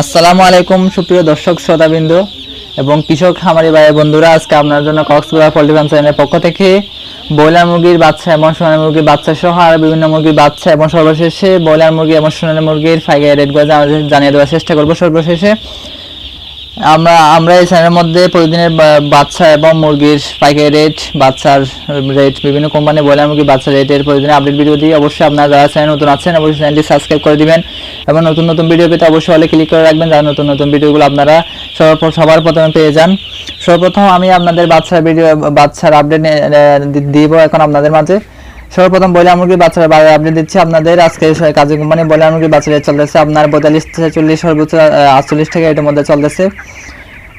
আসসালামু আলাইকুম, সুপ্রিয় দর্শক শ্রোতাবৃন্দ এবং কৃষক খামারি ভাই বন্ধুরা, আজকে আপনার জন্য কক্সবাজার পোল্ট্রি ফার্ম চ্যানেলের পক্ষ থেকে ব্রয়লার মুরগির বাচ্চা এবং সোনালী মুরগির বাচ্চা সহ আর বিভিন্ন মুরগির বাচ্চা এবং সর্বশেষে ব্রয়লার মুরগি এবং সোনালী মুরগির ফাইগার রেটগুলো জানা- জানিয়ে দেওয়ার চেষ্টা করব। সর্বশেষে আমরা আমরা এই চ্যানেলের মধ্যে প্রতিদিনের বাচ্চা এবং মুরগির পাইকারি রেট বাচ্চার রেট বিভিন্ন কোম্পানি ব্রয়লার মুরগির বাচ্চার রেটের প্রতিদিন আপডেট ভিডিও দিই অবশ্যই আপনারা যারা চ্যানেল নতুন আছেন, অবশ্যই চ্যানেলটি সাবস্ক্রাইব করে দিবেন। এবং নতুন নতুন ভিডিও পেতে অবশ্যই হলে ক্লিক করে রাখবেন, যারা নতুন নতুন ভিডিওগুলো আপনারা সবার প্রথমে পেয়ে যান। সর্বপ্রথম আমি আপনাদের বাচ্চার ভিডিও বাচ্চার আপডেট দিব এখন আপনাদের মাঝে। সর্বপ্রথম ব্রয়লার মুরগির বাচ্চার বাজার আপডেট দিচ্ছি আপনাদের। আজকে কাজী কোম্পানি ব্রয়লার মুরগির রেট চলতেছে আপনার পঁয়তাল্লিশ থেকে চল্লিশ, সর্বোচ্চ আটচল্লিশ টাকা এটার মধ্যে চলতেছে।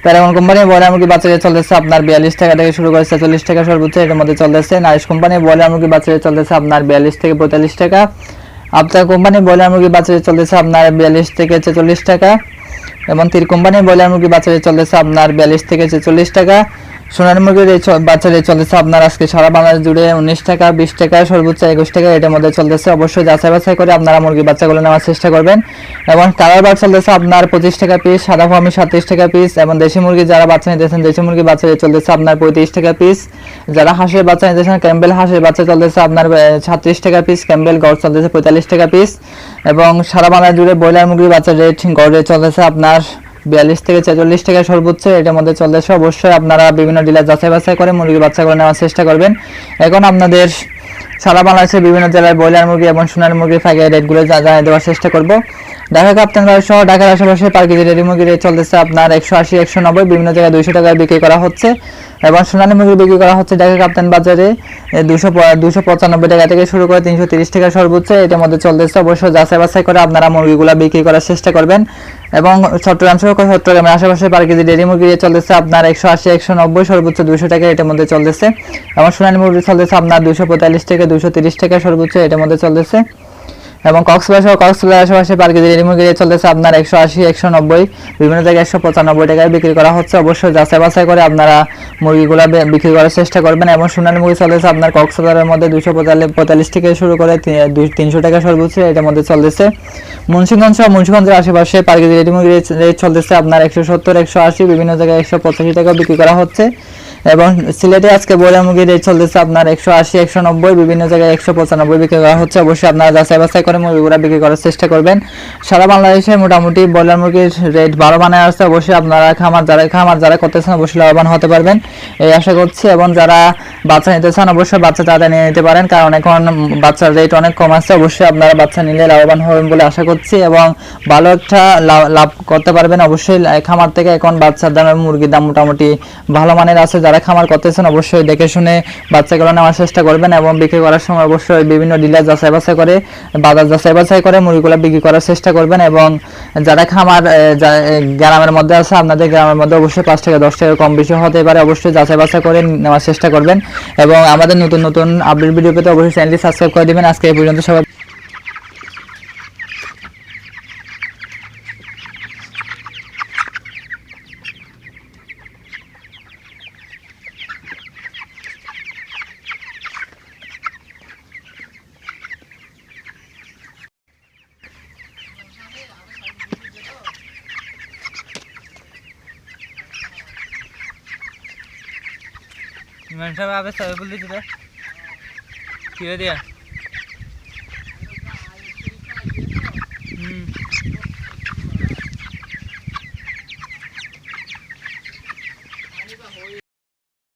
প্যারাগন কোম্পানি ব্রয়লার মুরগি রেট চলতেছে আপনার বিয়াল্লিশ টাকা থেকে শুরু করে ছেচল্লিশ টাকা সর্বোচ্চ এটার মধ্যে চলতেছে। নারিশ কোম্পানি ব্রয়লার মুরগি রেট চলতেছে আপনার বিয়াল্লিশ থেকে পঁয়তাল্লিশ টাকা। আপনার কোম্পানি ব্রয়লার মুরগি রেট চলতেছে আপনার বিয়াল্লিশ থেকে ছেচল্লিশ টাকা। এবং তীর কোম্পানি ব্রয়লার মুরগি রেট চলতেছে আপনার বিয়াল্লিশ থেকে ছেচল্লিশ টাকা। সোনালী মুরগির এই চ- বাচ্চা রেট চলতেছে। আপনার আজকে সারা বাংলাদেশ জুড়ে উনিশ টাকা, বিশ টাকা, সর্বোচ্চ একুশ টাকা এটার মধ্যে চলতেছে। অবশ্যই যাচাই বাছাই করে আপনারা মুরগির বাচ্চাগুলো নেওয়ার চেষ্টা করবেন। এবং কালার বার চলতেছে আপনার পঁচিশ টাকা পিস সাদা ফার্মি সাতত্রিশ টাকা পিস এবং দেশি মুরগি যারা বাচ্চা নিতেছেন, দেশি মুরগি বাচ্চা চলতেছে আপনার পঁয়ত্রিশ টাকা পিস যারা হাঁসের বাচ্চা নিতেছেন, ক্যাম্বেল হাঁসের বাচ্চা চলতেছে আপনার ছাত্রিশ টাকা পিস ক্যাম্বেল গড় চলতেছে পঁয়তাল্লিশ টাকা পিস এবং সারা বাংলা জুড়ে ব্রয়লার মুরগির বাচ্চা রেট গড় রেট চলতেছে আপনার বিয়াল্লিশ থেকে ছেচল্লিশ টাকা সর্বোচ্চ, এটার মধ্যে চলতেছে। অবশ্যই আপনারা বিভিন্ন ডিলার যাচাই বাছাই করে মুরগির বাচ্চাগুলো নেওয়ার চেষ্টা করবেন। এখন আপনাদের সারা বাংলাদেশের বিভিন্ন জেলায় ব্রয়লার মুরগি এবং সোনার মুরগির ফাঁকে রেটগুলো জানিয়ে দেওয়ার চেষ্টা করব। ঢাকা কাপ্তানগড় সহ ঢাকার আশেপাশে পার কেজি রেডি মুরগি রেট চলতেছে আপনার একশো আশি, একশো নব্বই, বিভিন্ন জায়গায় দুইশো টাকায় বিক্রি করা হচ্ছে। এবং সোনালী মুরগি বিক্রি করা হচ্ছে। ঢাকা কাপ্তান বাজারে দুশো দুশো পঁচানব্বই টাকা থেকে শুরু করে তিনশো তিরিশ টাকা সর্বোচ্চ। এটার মধ্যে চলতেছে। অবশ্যই যাচাই বাছাই করে আপনারা মুরগিগুলো বিক্রি করার চেষ্টা করবেন। এবং চট্টগ্রাম সহ চট্টগ্রামের আশেপাশে পার কেজি ডেরি মুরগি চলতেছে আপনার একশো আশি, একশো নব্বই, সর্বোচ্চ দুশো টাকা এটার মধ্যে চলতেছে। এবং সোনালী মুরগি চলতেছে আপনার দুশো পঁয়তাল্লিশ থেকে দুশো তিরিশ টাকা সর্বোচ্চ এটার মধ্যে চলতেছে। এবং কক্সবাজার সহ কক্সবাজার আশেপাশে পার কেজি মুরগি রেট চলতেছে আপনার একশো আশি, একশো নব্বই, বিভিন্ন জায়গায় একশো পঁচানব্বই টাকায় বিক্রি করা হচ্ছে। অবশ্যই যাচাই বাছাই করে আপনারা মুরগিগুলো বিক্রি করার চেষ্টা করবেন এবং সোনালী মুরগি চলতেছে আপনার কক্সবাজারের মধ্যে দুশো পঁয়তাল্লিশ থেকে শুরু করে তিনশো টাকা সর্বোচ্চ এটার মধ্যে চলতেছে। মুন্সিগঞ্জ সহ মুন্সিগঞ্জের আশেপাশে পার কেজি মুরগি রেট চলতেছে আপনার একশো সত্তর, একশো আশি, বিভিন্ন জায়গায় একশো পঁচাশি টাকা বিক্রি করা হচ্ছে। এবং সিলেটে আজকে বইলা মুরগির রেট চলতেছে আপনার একশো আশি, একশো নব্বই, বিভিন্ন জায়গায় একশো পঁচানব্বই বিক্রি করা হচ্ছে। অবশ্যই আপনারা যাচাই বাছাই করে মুরগিগুলো বিক্রি করার চেষ্টা করবেন। সারা বাংলাদেশে মোটামুটি ব্রয়লার মুরগির রেট বারো বানায় আসছে। অবশ্যই আপনারা খামার যারা খামার যারা করতেছেন, অবশ্যই লাভবান হতে পারবেন। এই আশা করছি এবং যারা বাচ্চা নিতে চান, অবশ্যই বাচ্চা তাড়াতাড়ি নিয়ে নিতে পারেন। কারণ এখন বাচ্চার রেট অনেক কম আছে। অবশ্যই আপনারা বাচ্চা নিলে লাভবান হবেন বলে আশা করছি এবং ভালো একটা লাভ- করতে পারবেন। অবশ্যই খামার থেকে এখন বাচ্চার দাম মুরগির দাম মোটামুটি ভালো মানের আছে। যারা খামার করতেছেন অবশ্যই দেখে শুনে বাচ্চাগুলো নেওয়ার চেষ্টা করবেন এবং বিক্রি করার সময় অবশ্যই বিভিন্ন ডিলার যাচাই বাছাই করে, বাজার যাচাই বাছাই করে মুরগিগুলো বিক্রি করার চেষ্টা করবেন এবং যারা খামার গ্রামের মধ্যে আছে, আপনাদের গ্রামের মধ্যে অবশ্যই পাঁচ টাকা দশ টাকা কম বেশি হতে পারে, অবশ্যই যাচাই বাছাই করে নেওয়ার চেষ্টা করবেন এবং আমাদের নতুন নতুন আপডেট ভিডিও পেতে অবশ্যই চ্যানেলটি সাবস্ক্রাইব করে দিবেন। আজকে এই পর্যন্ত সবাই ইমান সাহেব আবে সবাই বল রে কি দিয়া?